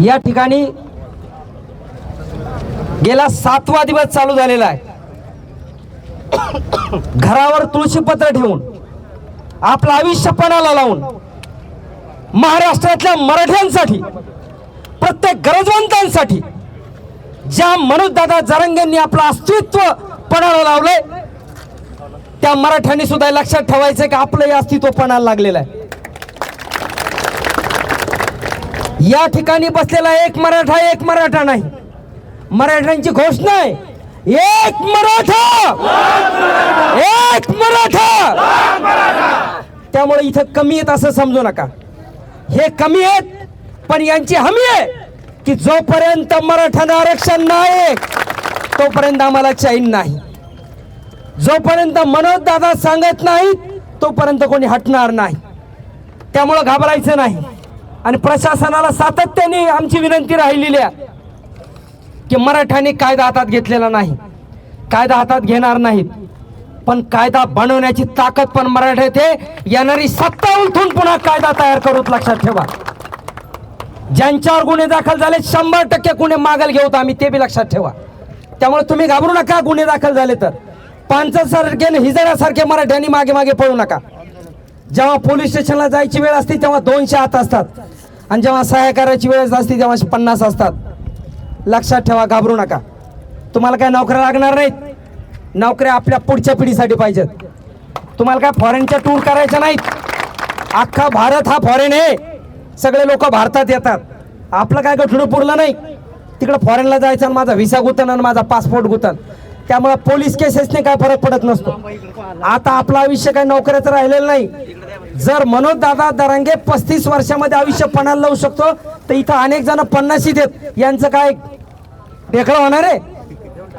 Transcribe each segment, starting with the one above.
या ठिकाणी गेला सातवा दिवस चालू झालेला आहे. घरावर तुळशीपत्र ठेवून आपलं आयुष्य पणाला लावून महाराष्ट्रातल्या मराठ्यांसाठी प्रत्येक गरजवंतांसाठी ज्या मनोजदादा जरंगेंनी आपलं अस्तित्व पणाला लावलंय त्या मराठ्यांनी सुद्धा लक्षात ठेवायचं की आपलंही अस्तित्व पणाला लागलेलं आहे. या ठिकाणी बसलेला एक मराठा एक मराठा नाही. मराठ्यांची घोषणा आहे. एक मराठा! एक मराठा! त्यामुळे इथं कमी आहेत असं समजू नका. हे कमी आहेत पण यांची हमी आहे की जोपर्यंत मराठ्यांना आरक्षण नाही तोपर्यंत आम्हाला चैन नाही. जोपर्यंत मनोज दादा सांगत नाहीत तोपर्यंत कोणी हटणार नाही. त्यामुळं घाबरायचं नाही. आणि प्रशासनाला सातत्याने आमची विनंती राहिलेली आहे की मराठ्यांनी कायदा हातात घेतलेला नाही. कायदा हातात घेणार नाहीत. पण कायदा बनवण्याची ताकद पण मराठ्यात आहे येणारी सत्ता उलथून पुन्हा कायदा तयार करूत लक्षात ठेवा. ज्यांच्यावर गुन्हे दाखल झाले शंभर टक्के गुन्हे मागल घेऊत आम्ही ते बी लक्षात ठेवा. त्यामुळे तुम्ही घाबरू नका गुन्हे दाखल झाले तर. पांचासारखे आणि हिजड्यासारखे मराठ्यांनी मागे मागे पळू नका. जेव्हा पोलीस स्टेशनला जायची वेळ असते तेव्हा दोनशे हात असतात. आणि जेव्हा सहाय्य करायची वेळ असते तेव्हा पन्नास असतात. लक्षात ठेवा घाबरू नका. तुम्हाला काय नोकऱ्या लागणार नाहीत? नोकऱ्या आपल्या पुढच्या पिढीसाठी पाहिजेत. तुम्हाला काय फॉरेनच्या टूर करायच्या नाहीत? अख्खा भारत हा फॉरेन आहे. सगळे लोक भारतात येतात. आपलं काय गठडू पुरलं नाही? तिकडं फॉरेनला जायचं आणि माझा व्हिसा गुतन आणि माझा पासपोर्ट गुतन. त्यामुळे पोलीस केसेसने काय फरक पडत नसतो. आता आपलं आयुष्य काय नोकऱ्याचं राहिलेलं नाही. जर मनोज दादा दरांगे पस्तीस वर्षामध्ये आयुष्य पणाला लावू शकतो तर इथं अनेक जण पन्नाशी देत यांचं काय ढेकळं होणार आहे?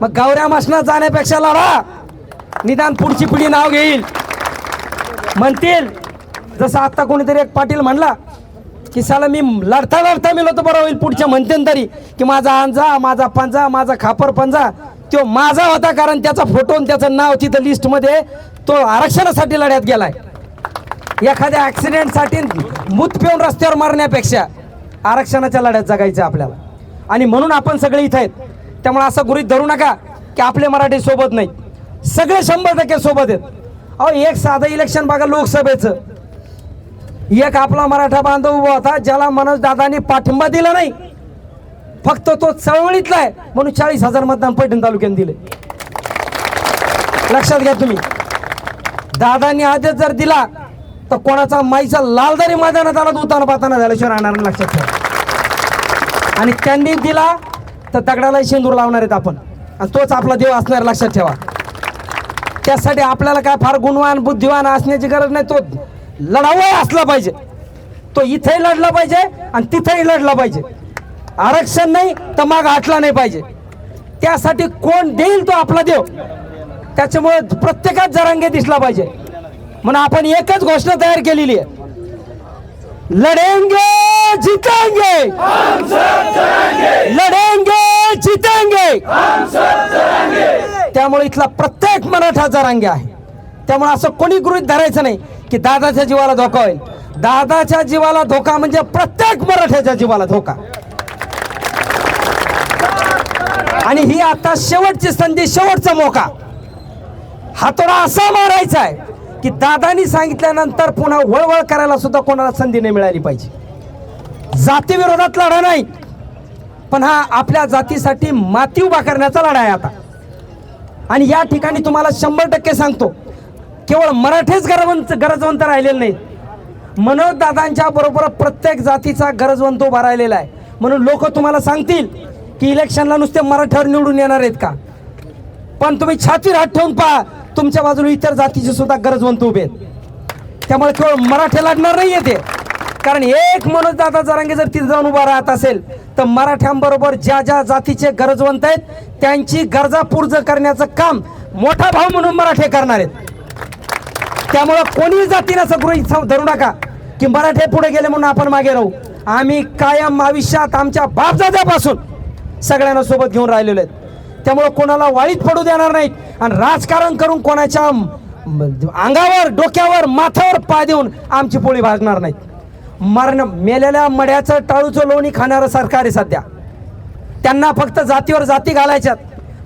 मग गावऱ्या मसनात जाण्यापेक्षा लढा. निदान पुढची पिढी नाव घेईल. म्हणतील. जसं आत्ता कोणीतरी एक पाटील म्हणला की साला मी लढता लढता मेलो तर बरं होईल. पुढच्या म्हणते तरी की माझा अंजा माझा पंजा माझा खापर पंजा तो माझा होता कारण त्याचा फोटो आणि त्याचं नाव तिथं लिस्टमध्ये तो आरक्षणासाठी लढ्यात गेलाय. एखाद्या ॲक्सिडेंटसाठी मूत पिऊन रस्त्यावर मारण्यापेक्षा आरक्षणाच्या लढ्यात जगायचं आपल्याला. आणि म्हणून आपण सगळे इथं आहेत. त्यामुळे असं गृहीत धरू नका की आपले मराठी सोबत नाहीत. सगळे शंभर टक्के सोबत आहेत. अहो एक साधं इलेक्शन बघा लोकसभेचं. एक आपला मराठा बांधव उभा होता ज्याला मनोज दादानी पाठिंबा दिला नाही. फक्त तो चळवळीतला आहे. म्हणून चाळीस हजार मतदान पैठण तालुक्यात दिले. लक्षात घ्या तुम्ही. दादांनी आदेश जर दिला तर कोणाचा माईचा लालदारी मैदानात आला उताना पाताना झाल्याशिवाय राहणार नाही, लक्षात ठेवा. आणि त्यांनी दिला तर दगडाला शेंदूर लावणार आहेत आपण. आणि तोच आपला देव असणार लक्षात ठेवा. त्यासाठी आपल्याला काय फार गुणवान बुद्धिवान असण्याची गरज नाही तो लढावा असला पाहिजे. तो इथेही लढला पाहिजे आणि तिथेही लढला पाहिजे. आरक्षण नाही तर माग आटला नाही पाहिजे. त्यासाठी कोण देईल तो आपला देव? त्याच्यामुळे प्रत्येकात जरांगे दिसला पाहिजे. म्हणून आपण एकच घोषणा तयार केलेली आहे. लढेंगे जितेंगे. लढेंगे जितेंगे. त्यामुळे इथला प्रत्येक मराठा जरांगे आहे. त्यामुळे असं कोणी गृहित धरायचं नाही की दादाच्या जीवाला धोका होईल. दादाच्या जीवाला धोका म्हणजे प्रत्येक मराठ्याच्या जीवाला धोका. आणि ही आता शेवटची संधी शेवटचा मोका. हातोडा असा मारायचा आहे. की दादानी सांगितल्यानंतर पुन्हा वळवळ करायला सुद्धा कोणाला संधी नाही मिळाली पाहिजे. जातीविरोधात लढा नाही. पण हा आपल्या जातीसाठी माती उभा करण्याचा लढा आहे आता. आणि या ठिकाणी तुम्हाला शंभर टक्के सांगतो केवळ मराठेच गरजवंत गरजवंत राहिलेले नाहीत. मनोज दादांच्या बरोबर प्रत्येक जातीचा गरजवंत उभा राहिलेला आहे. म्हणून लोक तुम्हाला सांगतील की इलेक्शनला नुसते मराठ्यावर निवडून येणार आहेत का? पण तुम्ही छातीवर हात ठेवून पहा तुमच्या बाजूला इतर जातीची सुद्धा गरजवंत उभे आहेत. त्यामुळे केवळ मराठे लढणार नाही ते कारण एक मनोज दादा जरांगे जर तिथे जाऊन उभा राहत असेल तर मराठ्यांबरोबर ज्या ज्या जातीचे गरजवंत आहेत त्यांची गरजा पूर्ज करण्याचं काम मोठा भाऊ म्हणून मराठे करणार आहेत. त्यामुळं कोणी जातीनं असं गृहित धरू नका की मराठे पुढे गेले म्हणून आपण मागे राहू. आम्ही कायम आयुष्यात आमच्या बापदाद्यापासून सगळ्यांना सोबत घेऊन राहिलेलो आहेत. त्यामुळं कोणाला वाईट पडू देणार नाहीत. आणि राजकारण करून कोणाच्या अंगावर डोक्यावर माथ्यावर पाय देऊन आमची पोळी भाजणार नाहीत. मरण मेलेल्या मड्याचं टाळूचं लोणी खाणारं सरकार आहे सध्या. त्यांना फक्त जातीवर जाती घालायच्यात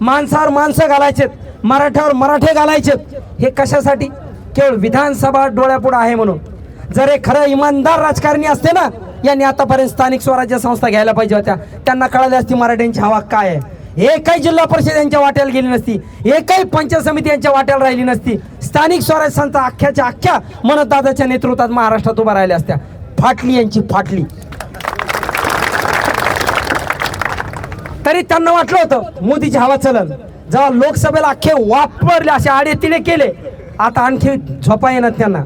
माणसावर माणसं घालायचेत मराठ्यावर मराठे घालायचेत. हे कशासाठी? केवळ विधानसभा डोळ्यापुढं आहे म्हणून. जर हे खरं इमानदार राजकारणी असते ना यांनी आतापर्यंत स्थानिक स्वराज्य संस्था घ्यायला पाहिजे होत्या. त्यांना कळाली असती मराठ्यांची हवा काय आहे. एकही जिल्हा परिषद यांच्या वाट्याला गेली नसती एकही पंचायत समिती यांच्या वाट्याला राहिली नसती. स्थानिक स्वराज्य संस्था अख्ख्याच्या अख्ख्या मनोज नेतृत्वात महाराष्ट्रात उभा राहिल्या असत्या. फाटली यांची फाटली. तरी त्यांना वाटलं होतं मोदीची हवा चलन. जेव्हा लोकसभेला अख्खे वापरले असे आडे तिने केले आता आणखी झोपा येणार त्यांना.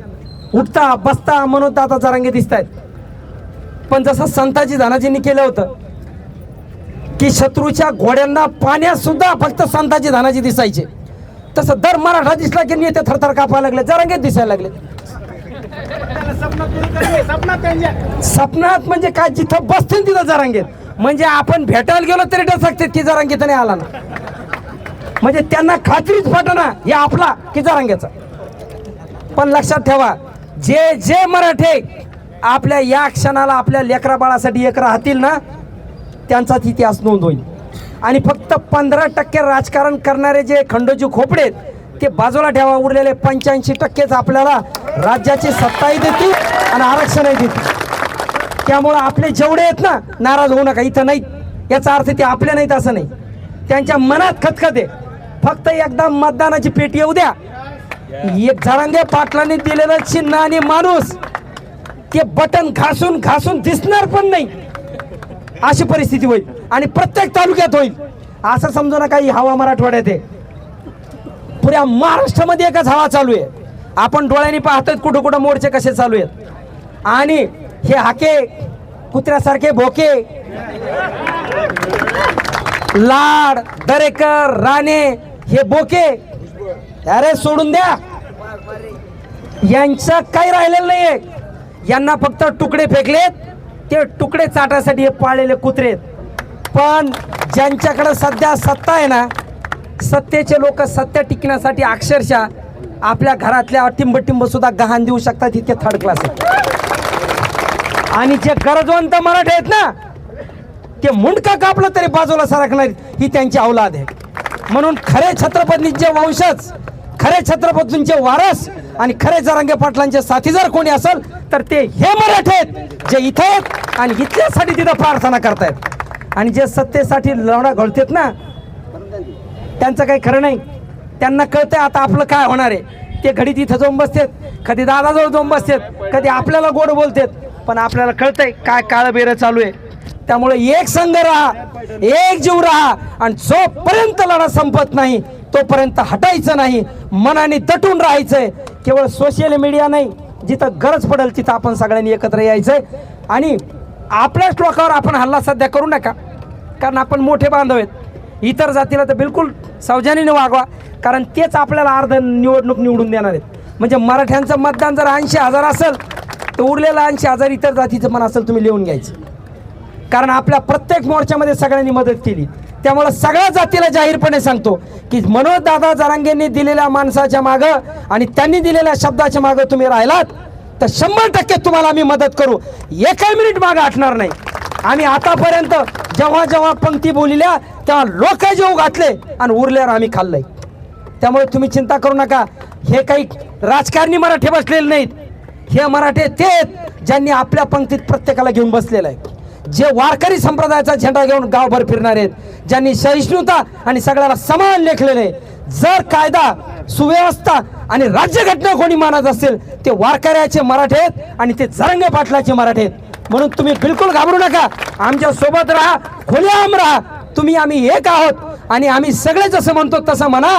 उठता बसता मनोज दादा जरांगे दिसत आहेत पण जसं संताजी धनाजींनी केलं होतं की शत्रूच्या घोड्यांना पाण्यात सुद्धा फक्त संताची धानाची दिसायचे. तसं दर मराठा दिसला की नेते थरथर कापायला लागले जरांगेत दिसायला लागले. सपनात म्हणजे काय? जिथं बसतील तिथं जरांगेत. म्हणजे आपण भेटायला गेलो तरी डसकते की जरांगेत नाही आला ना. म्हणजे त्यांना खात्रीच ना हे आपला की जरांगेचा. पण लक्षात ठेवा जे जे मराठे आपल्या या क्षणाला आपल्या लेकरा बाळासाठी एक राहतील ना त्यांचाच इतिहास नोंद होईल. आणि फक्त पंधरा टक्के राजकारण करणारे जे खंडोजी खोपडे आहेत, ते बाजूला ठेवा उरलेले पंच्याऐंशी टक्केच आपल्याला राज्याची सत्ताही देतील आणि आरक्षणही देतील. त्यामुळं आपले जेवढे आहेत ना नाराज होऊ नका इथं नाही याचा अर्थ ते आपले नाहीत असं नाही. त्यांच्या मनात खतखत. आहे फक्त एकदा मतदानाची पेटी येऊ द्या. एक झरांगे पाटलांनी दिलेलं चिन्ह आणि माणूस ते बटन घासून घासून दिसणार पण नाही. अशी परिस्थिती होईल आणि प्रत्येक तालुक्यात होईल. असं समजू नका ही हवा मराठवाड्यात आहे. पुऱ्या महाराष्ट्रामध्ये एकच हवा चालू आहे. आपण डोळ्यांनी पाहतोय कुठं कुठं मोर्चे कसे चालू आहेत. आणि हे हाके कुत्र्यासारखे भोके लाड दरेकर राणे हे बोके अरे सोडून द्या. यांचं काही राहिलेलं नाहीये. यांना फक्त तुकडे फेकलेत. ते तुकडे चाटण्यासाठी हे पाळलेले कुत्रे आहेत. पण ज्यांच्याकडे सध्या सत्ता आहे ना सत्तेचे लोक सत्य टिकण्यासाठी अक्षरशः आपल्या घरातल्या टिंब सुद्धा गहाण देऊ शकतात इतके थर्ड क्लास आणि जे गरजवंत मराठे आहेत ना ते मुंडका कापलं तरी बाजूला सरकणार ही त्यांची अवलाद आहे. म्हणून खरे छत्रपतींचे वंशज खरे छत्रपतींचे वारस आणि खरे जरांगे पाटलांचे साथीदार कोणी असेल तर ते हे मराठे आहेत जे इथे आहेत आणि इथल्यासाठी तिथं प्रार्थना करतायत. आणि जे सत्तेसाठी लढा घडतात ना त्यांचं काही खरं नाही. त्यांना कळतंय आता आपलं काय होणार आहे. ते घडी तिथं जाऊन बसतात कधी दादाजवळ जाऊन बसतात कधी आपल्याला गोड बोलतात. पण आपल्याला कळतंय काय काळ बेरं चालू आहे. त्यामुळे एक संघ राहा एक जीव राहा आणि जोपर्यंत लढा संपत नाही तोपर्यंत हटायचं नाही. मनाने तटून राहायचंय. केवळ सोशल मीडिया नाही जिथं गरज पडेल तिथं आपण सगळ्यांनी एकत्र यायचंय. आणि आपल्याच लोकांवर आपण हल्ला सध्या करू नका कारण आपण मोठे बांधव आहेत. इतर जातीला तर बिलकुल सावधानीने वागवा कारण तेच आपल्याला अर्ध निवडणूक निवडून देणार आहेत. म्हणजे मराठ्यांचं मतदान जर ऐंशी हजार असेल तर उरलेलं ऐंशी हजार इतर जातीचं मन असेल तुम्ही लिहून घ्यायचं. कारण आपल्या प्रत्येक मोर्चामध्ये सगळ्यांनी मदत केली. त्यामुळं सगळ्या जातीला जाहीरपणे सांगतो की मनोज दादा जरांगेंनी दिलेल्या माणसाच्या मागं आणि त्यांनी दिलेल्या शब्दाच्या मागं तुम्ही राहिलात तर शंभर टक्के तुम्हाला आम्ही मदत करू. एकही मिनिट मागं आटणार नाही. आम्ही आतापर्यंत जेव्हा जेव्हा पंक्ती बोलिल्या तेव्हा लोक जेव घातले आणि उरल्यावर आम्ही खाल्लंय. त्यामुळे तुम्ही चिंता करू नका. हे काही राजकारणी मराठे बसलेले नाहीत. हे मराठे ते ज्यांनी आपल्या पंक्तीत प्रत्येकाला घेऊन बसलेलं आहे. जे वारकरी संप्रदायाचा झेंडा घेऊन गावभर फिरणार आहेत ज्यांनी सहिष्णुता आणि सगळ्याला समान लेखलेले जर कायदा सुव्यवस्था आणि राज्यघटना कोणी मानत असेल ते वारकऱ्याचे मराठे आहेत आणि ते जरंगे पाटलाचे मराठे आहेत. म्हणून तुम्ही बिलकुल घाबरू नका. आमच्यासोबत राहा खुलेआम राहा. तुम्ही आम्ही एक आहोत आणि आम्ही सगळे जसं म्हणतो तसं म्हणा.